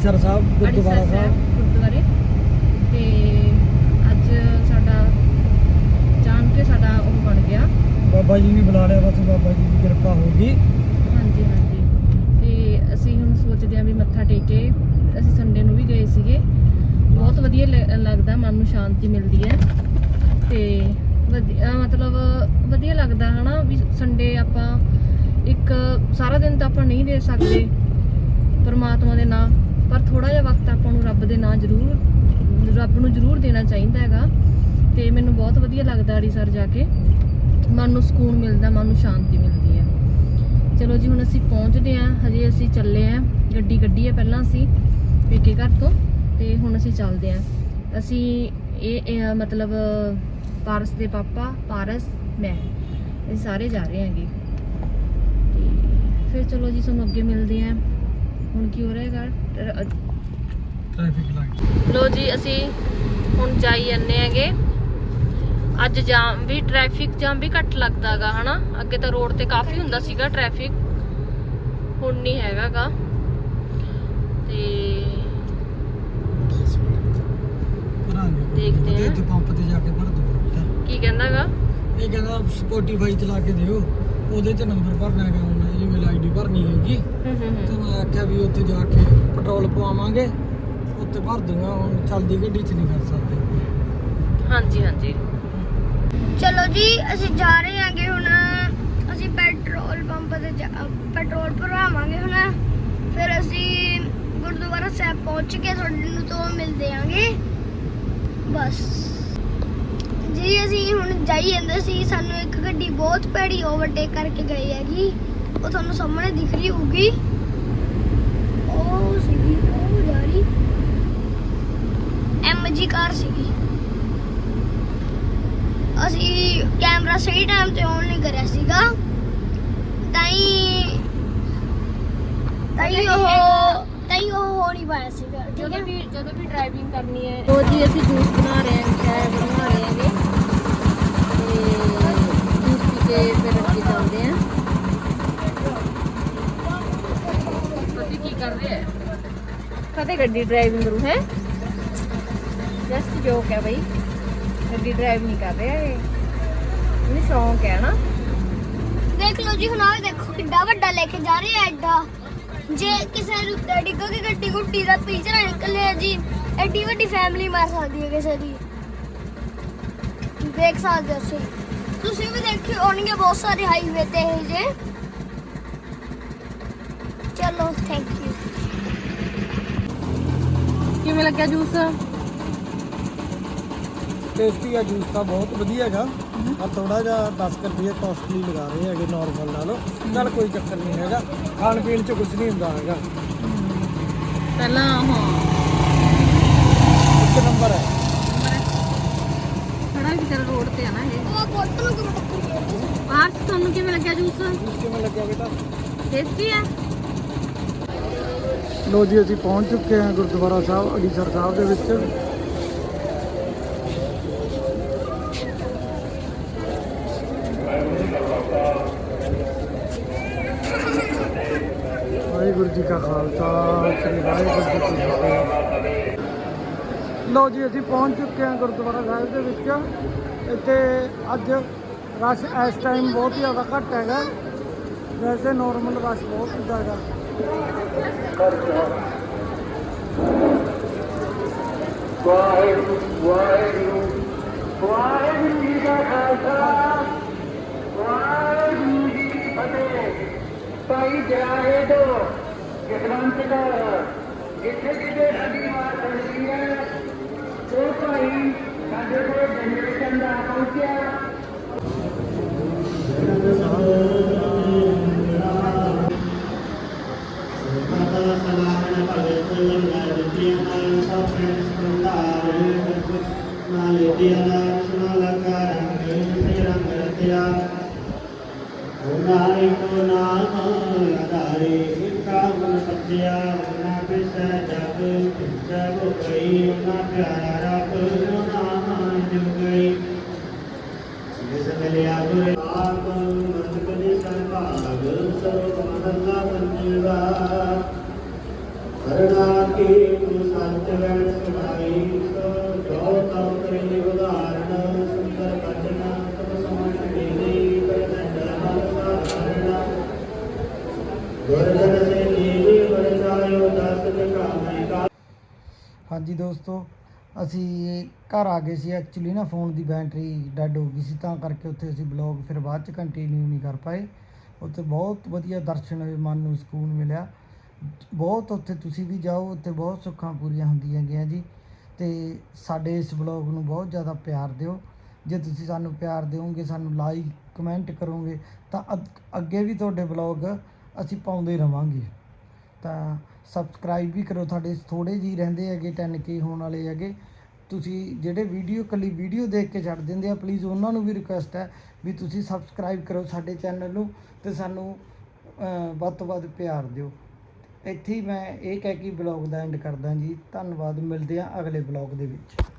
ਅੜੀਸਰ ਸਾਹਿਬ ਗੁਰਦੁਆਰਾ ਅੜੀਸਰ ਸਾਹਿਬ ਗੁਰਦੁਆਰੇ। ਤੇ ਅੱਜ ਸਾਡਾ ਜਾਣ ਕੇ ਸਾਡਾ ਉਹ ਬਣ ਗਿਆ। ਬਾਬਾ ਜੀ ਵੀ ਬੁਲਾ ਲਿਆ ਬਸ ਬਾਬਾ ਜੀ ਦੀ ਕਿਰਪਾ ਹੋ ਗਈ। ਹਾਂਜੀ ਹਾਂਜੀ। ਤੇ ਅਸੀਂ ਹੁਣ ਸੋਚਦੇ ਹਾਂ ਵੀ ਮੱਥਾ ਟੇਕੇ ਅਸੀਂ ਸੰਡੇ ਨੂੰ ਵੀ ਗਏ ਸੀਗੇ। ਬਹੁਤ ਵਧੀਆ ਲ- ਲੱਗਦਾ ਮਨ ਨੂੰ ਸ਼ਾਂਤੀ ਮਿਲਦੀ ਹੈ। ਤੇ ਵਧੀਆ ਮਤਲਬ ਵਧੀਆ ਲੱਗਦਾ ਹਨਾ ਵੀ ਸੰਡੇ ਆਪਾਂ ਇੱਕ ਸਾਰਾ ਦਿਨ ਤਾਂ ਆਪਾਂ ਨਹੀਂ ਦੇ ਸਕਦੇ। ਪਰਮਾਤਮਾ ਦੇ ਨਾਂ ਪਰ ਥੋੜਾ ਜਿਹਾ ਵਕਤ ਆਪਾਂ ਨੂੰ ਰੱਬ ਦੇ ਨਾਂ ਜ਼ਰੂਰ, ਰੱਬ ਨੂੰ ਜ਼ਰੂਰ ਦੇਣਾ ਚਾਹੀਦਾ ਹੈਗਾ। ਤੇ ਮੈਨੂੰ ਬਹੁਤ ਵਧੀਆ ਲੱਗਦਾ ਅੜੀਸਰ ਜਾ ਕੇ। ਮਨ ਨੂੰ ਸਕੂਨ ਮਿਲਦਾ, ਮਨ ਨੂੰ ਸ਼ਾਂਤੀ ਮਿਲਦੀ ਹੈ। ਚਲੋ ਜੀ, ਹੁਣ ਅਸੀਂ ਪਹੁੰਚਦੇ ਆਂ ਹਜੇ ਅਸੀਂ ਚੱਲੇ ਆਂ ਗੱਡੀ ਕੱਢੀ ਹੈ ਪਹਿਲਾਂ ਅਸੀਂ, ਪੇਕੇ ਘਰ ਤੋਂ। ਤੇ ਹੁਣ ਅਸੀਂ ਚੱਲਦੇ ਆਂ ਅਸੀਂ ਇਹ ਮਤਲਬ ਪਾਰਸ ਦੇ ਪਾਪਾ, ਪਾਰਸ, ਮੈਂ ਇਹ ਸਾਰੇ ਜਾ ਰਹੇ ਹਾਂਗੇ। ਤੇ ਫਿਰ ਚਲੋ ਜੀ, ਤੁਹਾਨੂੰ ਅੱਗੇ ਮਿਲਦੇ ਆਂ ਹੁਣ ਕੀ ਹੋ ਰਿਹਾ ਹੈਗਾ? ਟ੍ਰੈਫਿਕ ਲਾਈਟ ਲੋ ਜੀ ਅਸੀਂ ਹੁਣ ਜਾਈ ਜਾਂਦੇ ਹੈਗੇ। ਅੱਜ ਜਾਮ ਵੀ ਟ੍ਰੈਫਿਕ ਜਾਮ ਵੀ ਘੱਟ ਲੱਗਦਾਗਾ ਹਨਾ? ਅੱਗੇ ਤਾਂ ਰੋਡ ਤੇ ਕਾਫੀ ਹੁੰਦਾ ਸੀਗਾ ਟ੍ਰੈਫਿਕ ਹੁਣ ਨਹੀਂ ਹੈਗਾਗਾ ਤੇ ਦੇਖਦੇ ਤੇ ਆਂ। ਇੱਥੇ ਪੰਪ ਤੇ ਜਾ ਕੇ ਭਰ ਦੂੰਗਾ ਕੀ ਕਹਿੰਦਾਗਾ ਇਹ ਕਹਿੰਦਾ ਸਪੋਟੀਫਾਈ ਚਲਾ ਕੇ ਦਿਓ। ਉਹਦੇ ਤੇ ਨੰਬਰ ਭਰਨਾ ਹੈਗਾ ਹੁਣ ਈਮੇਲ ਆਈਡੀ ਭਰਨੀ ਹੈਗੀ। ਹੂੰ ਹੂੰ। ਆਖਿਆ ਵੀ ਉੱਥੇ ਜਾ ਕੇ ਪੈਟਰੋਲ ਪਵਾਵਾਂਗੇ ਉੱਥੇ ਭਰ ਦੂੰਗਾ ਹੁਣ ਚੱਲਦੀ ਗੱਡੀ 'ਚ ਨਹੀਂ ਕਰ ਸਕਦੇ। ਹਾਂਜੀ ਹਾਂਜੀ। ਚਲੋ ਜੀ ਅਸੀਂ ਜਾ ਰਹੇ ਹਾਂਗੇ ਹੁਣ ਅਸੀਂ ਪੈਟਰੋਲ ਪੰਪ ਤੇ ਪੈਟਰੋਲ ਭਰਵਾਵਾਂਗੇ ਹੁਣ। ਫਿਰ ਅਸੀਂ ਗੁਰਦੁਆਰਾ ਸਾਹਿਬ ਪਹੁੰਚ ਕੇ ਤੁਹਾਡੇ ਨੂੰ ਤੋਂ ਮਿਲਦੇ ਆਂਗੇ ਬਸ। ਜੀ ਅਸੀਂ ਹੁਣ ਜਾਈ ਜਾਂਦੇ ਸੀ ਸਾਨੂੰ ਇੱਕ ਗੱਡੀ ਬਹੁਤ ਭੈੜੀ ਓਵਰਟੇਕ ਕਰਕੇ ਗਈ ਹੈਗੀ। ਉਹ ਤੁਹਾਨੂੰ ਸਾਹਮਣੇ ਦਿਖ ਰਹੀ ਹੋਊਗੀ। ਉਹ ਸੀਗੀ ਉਹ ਜਾ ਰਹੀ। ਐਮਜੀ ਕਾਰ ਸੀਗੀ। ਅਸੀਂ ਕੈਮਰਾ ਸਹੀ ਟਾਈਮ ਤੇ ਔਨ ਨਹੀਂ ਕਰਿਆ ਸੀਗਾ। ਤਾਂ ਹੀ ਤਾਂ ਹੀ ਉਹ ਤਾਂ ਹੀ ਉਹ ਹੋ ਨਹੀਂ ਪਾਇਆ ਸੀਗਾ ਠੀਕ ਜਦੋਂ ਹੈ? ਵੀ ਜਦੋਂ ਵੀ ਡਰਾਈਵਿੰਗ ਕਰਨੀ ਹੈ। ਉਹ ਜੀ ਅਸੀਂ ਜੂਸ ਬਣਾ ਰਹੇ ਹਾਂ ਚਾਹ ਬਣਾ ਰਹੇ ਹਾਂਗੇ। ਤੇ ਜੂਸ ਪੀ ਕੇ ਫਿਰ ਅੱਗੇ ਚੱਲਦੇ ਹਾਂ ਪਤੀ ਕੀ ਕਰ ਰਿਹਾ ਹੈ ਕਦੇ ਗੱਡੀ ਡਰਾਈਵਿੰਗ ਕਰੂ ਹੈ? ਜਸਟ ਜੋਕ ਹੈ ਬਈ। ਗੱਡੀ ਡਰਾਈਵ ਨਹੀਂ ਕਰ ਰਿਹਾ ਇਹ। ਇਹਨੂੰ ਸ਼ੌਂਕ ਹੈ ਨਾ। ਦੇਖ ਲਓ ਜੀ, ਹੁਣ ਆਹ ਦੇਖੋ, ਕਿੱਡਾ ਵੱਡਾ ਲੈ ਕੇ ਜਾ ਰਹੇ ਐਡਾ। ਜੇ ਕਿਸੇ ਨੂੰ ਉੱਤੇ ਡਿੱਗ ਗੱਡੀ ਗੁੱਟੀ ਦਾ ਪਿੱਛੇ ਨਿਕਲੇ ਜੀ, ਐਡੀ ਵੱਡੀ ਫੈਮਿਲੀ ਮਾਰ ਸਕਦੀ ਹੈ ਕਿਸੇ ਦੀ। ਦੇਖ ਸਕਦੇ ਹੋ ਤੁਸੀਂ। ਤੁਸੀਂ ਵੀ ਦੇਖੇ ਹੋਣਗੇ ਬਹੁਤ ਸਾਰੇ ਹਾਈਵੇ ਤੇ ਇਹ ਜੇ। ਚਲੋ ਥੈਂਕ ਯੂ ਕਿਵੇਂ ਲੱਗਿਆ ਜੂਸ? ਟੇਸਟੀ ਆ ਜੂਸ ਤਾਂ ਬਹੁਤ ਵਧੀਆ ਹੈਗਾ। ਆ ਥੋੜਾ ਜਿਹਾ 10 ਕੁ ਰੁਪਏ ਕਾਸਟਲੀ ਲਗਾ ਰਹੇ ਹੈਗੇ ਨਾਰਮਲ ਨਾਲੋਂ। ਚੱਲ ਕੋਈ ਚੱਕਰ ਨਹੀਂ ਹੈਗਾ। ਖਾਣ ਪੀਣ 'ਚ ਕੁਝ ਨਹੀਂ ਹੁੰਦਾ ਹੈਗਾ। ਪਹਿਲਾਂ ਹਾਂ ਇੱਕ ਨੰਬਰ ਹੈ। ਖੜਾ ਵੀ ਤੇਰਾ ਰੋਡ ਤੇ ਆ ਨਾ ਇਹ। ਉਹ ਬੋਤਲ ਨੂੰ ਕਿਵੇਂ ਟੱਕਰ ਤੁਹਾਨੂੰ ਕਿਵੇਂ ਲੱਗਿਆ ਜੂਸ? ਜੂਸ ਕਿਵੇਂ ਲੱਗਿਆ ਬੇਟਾ? ਟੇਸਟੀ ਹੈ? ਲੋ ਜੀ, ਅਸੀਂ ਪਹੁੰਚ ਚੁੱਕੇ ਹਾਂ ਗੁਰਦੁਆਰਾ ਸਾਹਿਬ, ਅੜੀਸਰ ਸਾਹਿਬ ਦੇ ਵਿੱਚ। ਵਾਹਿਗੁਰੂ ਜੀ ਕਾ ਖਾਲਸਾ, ਸ੍ਰੀ ਵਾਹਿਗੁਰੂ ਜੀ ਕੀ ਫਤਿਹ। ਲੋ ਜੀ, ਅਸੀਂ ਪਹੁੰਚ ਚੁੱਕੇ ਹਾਂ ਗੁਰਦੁਆਰਾ ਸਾਹਿਬ ਦੇ ਵਿੱਚ। ਇੱਥੇ ਅੱਜ ਰਸ਼ ਇਸ ਟਾਈਮ ਬਹੁਤ ਹੀ ਜ਼ਿਆਦਾ ਘੱਟ ਹੈਗਾ। ਵੈਸੇ ਨਾਰਮਲ ਰਸ਼ ਬਹੁਤ ਜ਼ਿਆਦਾ ਵਾਹਿਗੁਰੂ ਵਾਹਿਗੁਰੂ ਵਾਹਿਗੁਰੂ ਜੀ ਦਾ ਖਾਲਸਾ ਵਾਹਿਗੁਰੂ ਜੀ ਕੀ ਫਤਿਹ। ਭਾਈ ਜਰਾਏ ਦੋ ਜਸਵੰਤ ਦਾ ਜਿੱਥੇ ਕਿਤੇ ਸਾਡੀ ਮਾਰ ਚੱਲਦੀ ਹੈ, ਉਹ ਭਾਈ ਸਾਡੇ ਕੋਲ ਜੰਗਲ ਨਾਰੀ ਕੋ ਨਾਮ ਆਧਾਰੇ ਇਕਾ ਮਨ ਸੱਜਿਆ ਨਾ ਪਿਸੈ ਜਗ ਜਗ ਗਈ ਨਾ ਪਿਆਰਾ ਰੱਬ ਨਾਮ ਜੁਗ ਗਈ ਜਿਸ ਮਿਲਿਆ ਗੁਰ ਆਪ ਮਤ ਕਦੇ ਸੰਭਾਗ ਸਰਬ ਮਹਲਾ ਪੰਜਵਾ ਕਰਨਾ ਕੀ ਤੂੰ ਸੱਚ ਵੈਣ ਸੁਣਾਈ ਜੋ ਤਉ ਕਰੀ ਉਦਾਹਰਣ, ਸੁੰਦਰ ਬਚਨ ਤਬ ਸਮਝ ਮੇਰੀ ਕਰਨੈ ਮਨ ਸਾਧਾਰਣ ਗੁਰਜਨ ਸੇ ਨੀਵੀ ਵਰਜਾਇਓ ਦਸ ਦਿਖਾਵੇਂ ਕਾ ਹਾਂਜੀ ਦੋਸਤੋ, ਅਸੀਂ ਘਰ ਆ ਗਏ ਸੀ ਐਕਚੁਅਲੀ ਨਾ ਫੋਨ ਦੀ ਬੈਟਰੀ ਡੈਡ ਹੋ ਗਈ ਸੀ, ਤਾਂ ਕਰਕੇ ਉੱਥੇ ਅਸੀਂ ਬਲੌਗ ਫਿਰ ਬਾਅਦ ਚ ਕੰਟੀਨਿਊ ਨਹੀਂ ਕਰ ਪਾਏ। ਉੱਥੇ ਬਹੁਤ ਵਧੀਆ ਦਰਸ਼ਨ ਹੋਏ ਮਨ ਨੂੰ ਸਕੂਨ ਮਿਲਿਆ। ਬਹੁਤ ਉੱਥੇ ਤੁਸੀਂ ਵੀ ਜਾਓ, ਉੱਥੇ ਬਹੁਤ ਸੁੱਖਾਂ ਪੂਰੀਆਂ ਹੁੰਦੀਆਂ ਗਈਆਂ ਜੀ। ਤੇ ਸਾਡੇ ਇਸ ਬਲੌਗ ਨੂੰ ਬਹੁਤ ਜ਼ਿਆਦਾ ਪਿਆਰ ਦਿਓ। ਜੇ ਤੁਸੀਂ ਸਾਨੂੰ ਪਿਆਰ ਦਿਓਗੇ, ਸਾਨੂੰ ਲਾਈਕ ਕਮੈਂਟ ਕਰੋਗੇ, ਤਾਂ ਅੱਗੇ ਵੀ ਤੁਹਾਡੇ ਬਲੌਗ ਅਸੀਂ ਪਾਉਂਦੇ ਰਵਾਂਗੇ। ਤਾਂ ਸਬਸਕ੍ਰਾਈਬ ਵੀ ਕਰੋ ਤੁਹਾਡੇ ਥੋੜੇ ਜੀ ਰਹਿੰਦੇ ਹੈਗੇ 10k ਹੋਣ ਵਾਲੇ ਹੈਗੇ। ਤੁਸੀਂ ਜਿਹੜੇ ਵੀਡੀਓ ਕੱਲੀ ਵੀਡੀਓ ਦੇਖ ਕੇ ਛੱਡ ਦਿੰਦੇ ਆ ਪਲੀਜ਼ ਉਹਨਾਂ ਨੂੰ ਵੀ ਰਿਕੁਐਸਟ ਹੈ ਵੀ ਤੁਸੀਂ ਸਬਸਕ੍ਰਾਈਬ ਕਰੋ ਸਾਡੇ ਚੈਨਲ ਨੂੰ ਤੇ ਸਾਨੂੰ ਵੱਧ ਤੋਂ ਵੱਧ ਪਿਆਰ ਦਿਓ। ਇੱਥੇ ਹੀ ਮੈਂ ਇਹ ਕਹਿ ਕੇ ਬਲੌਗ ਦਾ ਐਂਡ ਕਰਦਾ ਜੀ। ਧੰਨਵਾਦ, ਮਿਲਦੇ ਆ ਅਗਲੇ ਬਲੌਗ ਦੇ ਵਿੱਚ।